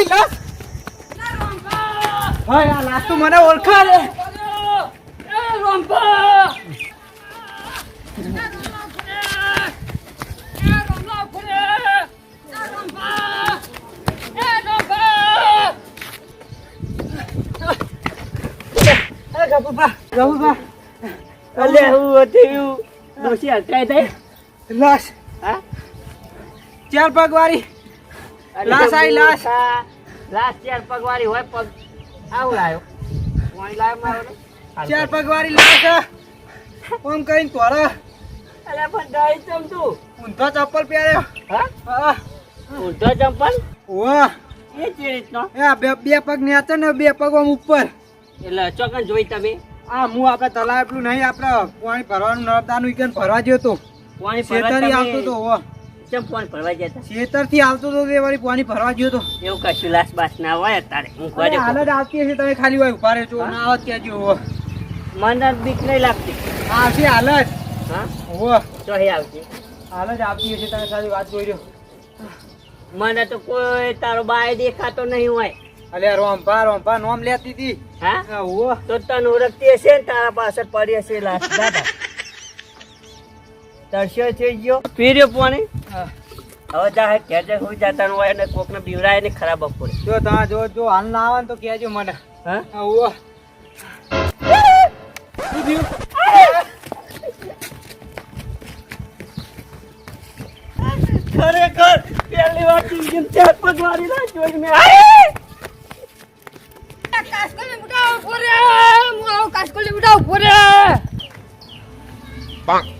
મારી લાશ ભાઈ આ લાશ તો મને ઓળખે રે ચાર પગ વાળી લાશ આઈ, લાશ. લાશ ચાર પગવાળી હોય પગ. આવું લાયો. કોણ લાયો મારો ચાર પગવાળી લાશ ઓમ કરીને તોરા અલે પણ દઈ ચમ તું. ઊંધો ચપ્પલ પહેર્યો. હા? ઊંધો ચપ્પલ? વાહ એ જે રીતનો. એ બે બે પગ નેચે ને બે પગ આમ ઉપર. એટલે ચોકન જોઈ તમે. આ હું આપણે તલાવ એટલું નહીં આપણે પાણી ભરવાનું નર્મદાનું ઈકન ભરવા જ્યો તો. પાણી શેતરથી આવતો તો હો ચમ ફોન ભરવા જતા શેતરથી આવતો તો તે વાળી પાણી ભરવા ગયો તો. એવું કશું લાશ બાસ ના હોય અત્યારે. હું અરે ઘરે હાલ આવતી હશે તમે ખાલી હોય ઊભા રહેજો. ના આવત ત્યાં જો મને બીક નહીં લાગતી. આવશે હાલ જ. હા? હો તો હે આવતી હાલત આવતી હશે તમે ખાલી વાત જોઈ રહ્યો મને તો કોઈ તારો બાય દેખાતો નહીં હોય. અલે રોમભા રોમભા નોમ લેતી હતી. હા? હા, હો તો તને ઓળખતી હશે ને તારા પાછળ પડી હશે લાશ. દાદા. તરસ્યો થઈ ગયો. પીર્યો પાણી? હા. હવે જા ઘેર જઈ હું જાતા હોય ને કોકને બીવરાય ને ખરાબ બપોરે. જો તા જો જો હાલ ના આવે ને તો કહેજો મને. હા? થયું? ખરેખર પહેલી વાર જિંદગીમાં ચાર પગ વાળી ના જોઈ મેં. શું આવ હે આ તો શું તું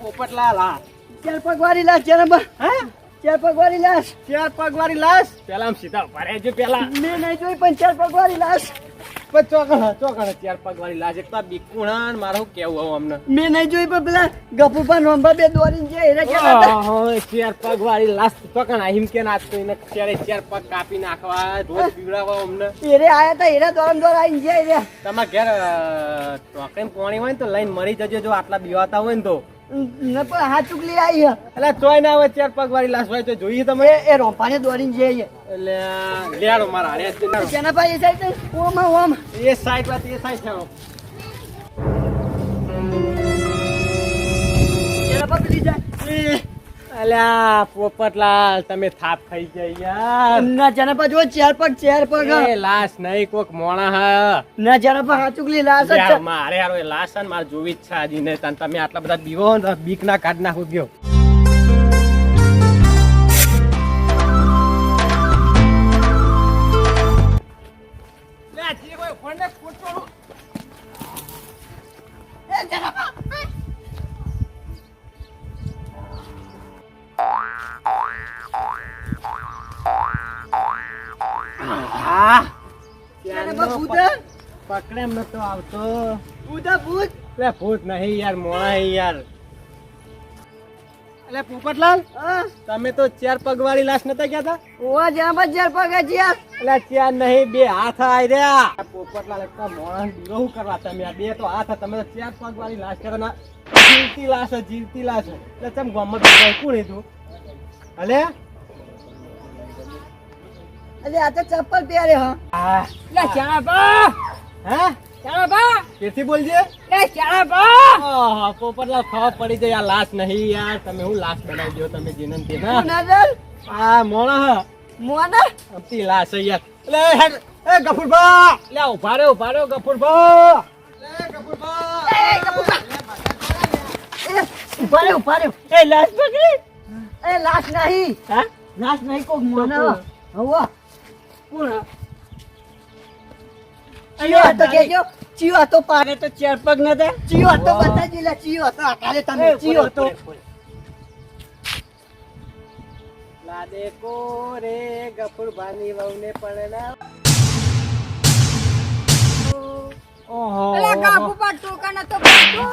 પોપટલાલ હા ચાર પગવારી લાશ જરા હા ચાર પગવાળી લાશ ચાર પગ લાશ પેલા આમ સીધા ભરે છે પેલા મેં નહીં જોઈ પણ ચાર પગવારી લાશ પણ ચોકણ ચોકણ ચાર પગ વાળી લાશ તો આ મારું કેવું આવું અમને? મેં નહીં જોઈ પણ પેલા નોંબા બે જે એને ચાર પગ વાળી લાશ ચોકણ આહિમ કે તો એને ચારે ચાર પગ કાપી નાખવા રોજ બીવડાવવા અમને. એરે આયા તા એરે દોરમ દોર આઈને જાય તમારા ઘેર ચોકડીમાં પાણી હોય ને તો લઈને મરી જજો જો આટલા બીવાતા હોય ને તો. ન હાથ ચૂકલી આવી. એટલે ચોય ના હોય ચાર પગ વાળી લાશ હોય તો જોઈએ તમે. એ રોંપાને દોરીને જાય એટલે લેડો મારા હારે. જ પાસે એ સાઈડ ઓમ એ સાઈડ વાત એ સાઈડ છે. જાય અલ્યા પોપટલાલ તમે થાપ ખાઈ ગયા યાર. ના જેના જો ચેર પર ચેર પર એ લાશ નહીં કોક મોણા હા. ના જેના હાથ લાશ યાર, છે. મારે યાર એ લાશ છે ને મારે જોવી જ છે ને તમે આટલા બધા બીવો બીક ના કાઢ નાખું ગયો. પકડે એમ નતો આવતો. ભૂત હે, ભૂત? નહીં યાર મોણા યાર. એટલે પોપટલાલ? તમે તો ચાર પગ વાળી લાશ નતા ગયા હતા ઓવા જેના પાસે ચાર પગ હે એટલે ચાર નહીં બે હાથ આવી રહ્યા. પોપટલાલ એકતા મોણા શું કરવા તમે આ બે તો હાથ તમે તો ચાર પગ વાળી લાશ કરો ના જીવતી લાશ જીવતી લાશ. એટલે તમે ગમત કોણ હતું અલે? અરે આ તો ચપ્પલ પહેરે હા. હા. લે ચાણા બા હે? ચાણા બા કેથી બોલજે? લે બા પડી જાય આ લાશ નહીં યાર. તમે હું લાશ બનાવી દો તમે જીનન તે ના નજર? આ મોણા હે. મોના અમથી લાશ યાર. લે હેડ. એ ગફુરભા! લે ઊભા રહ્યો ઊભા રહ્યો ગફુરભા! લે ઊભા ઊભા રહ્યો એ લાશ પકડી. એ લાશ નહીં. હા? લાશ નહીં કોક મોને હવા કોણ ચિયો હતો કેજો. ચિયો હતો પારે તો ચાર પગ નતા ચિયો હતો બતાજી લે ચિયો હતો. કાલે તમે ચિયો હતો. લાદે કો રે ગફુરભાની વહુને પરણાવ ઓહો અલા કાબુ પર ટોકા નતો પડતો.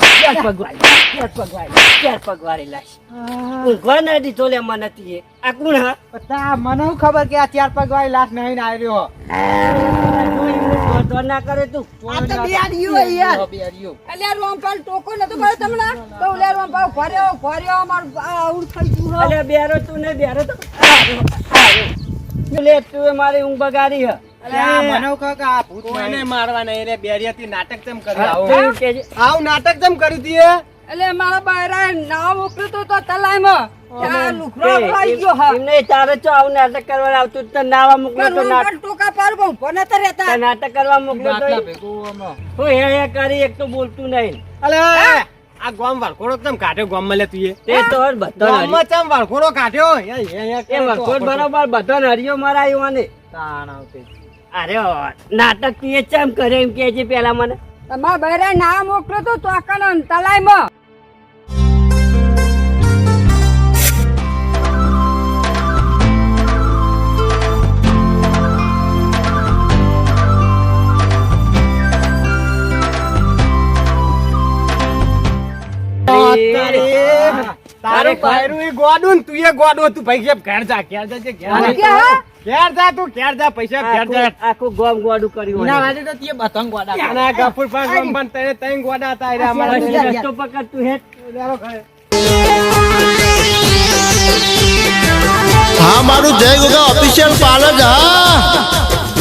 ચાર પગ વાળી ચાર પગ વાળી ચાર પગ વાળી લાશ ઊંઘવા ના દીધો લે મને તીએ આ કોણ હા? તા મને હું ખબર કે આ ચાર પગ વાળી લાશ નહીં આવ્યો તો ના કરે તું. આ તો બિયાડ્યું હોય યાર. અલ્યા રોમપાલ ટોકો નતો પડ્યો તમને? તો ઓલે રોમપાલ ફર્યો ફર્યો અમાર આઉડ થઈ ગયું હો. અલે બેરો તું ને બેરો તો લે તું એ મારી ઊંઘ બગાડી હે. કોઈને મારવા નહીં રે બેરિયાથી નાટક કરવા આવતું નાવા મોકલો નાટક ટોકા રહેતા. કરવા મોકલો તો હું હે હે કરી એક તો બોલતું નહીં. અલે આ ગોમ વાળખોડો કેમ કાઢ્યો ગોમ મળે લે તું એ? તો બધો ગોમમાં ચમ વાળખોડો કાઢ્યો? એ તો બરોબર બધો નરિયો મરાયો મને તાણ આવતી. અરે ઓ, નાટક તું એ ચમ કરે એમ કે છે પેલા મને? તમારા બહેરા ના મોકલ્યો તો તો અંતલાયમાં તારે તારું પાયરું એ ગોડું ને તું એ ગોડો તું ભાઈ કેમ ઘેર જા ઘેર જા ઘેર જા. ઘેર જા તું ઘેર જા પૈસા ઘેર જા આખું- ગોમ ગોડું કર્યું હોય. અને આ ગફુર પણ ગોમ પણ તને તઈ ગોડા હતા રે અમારા રસ્તો પકડ તું હે લેરો ઘરે. હા મારું જય ગોગા ઓફિશિયલ પાર્લર હા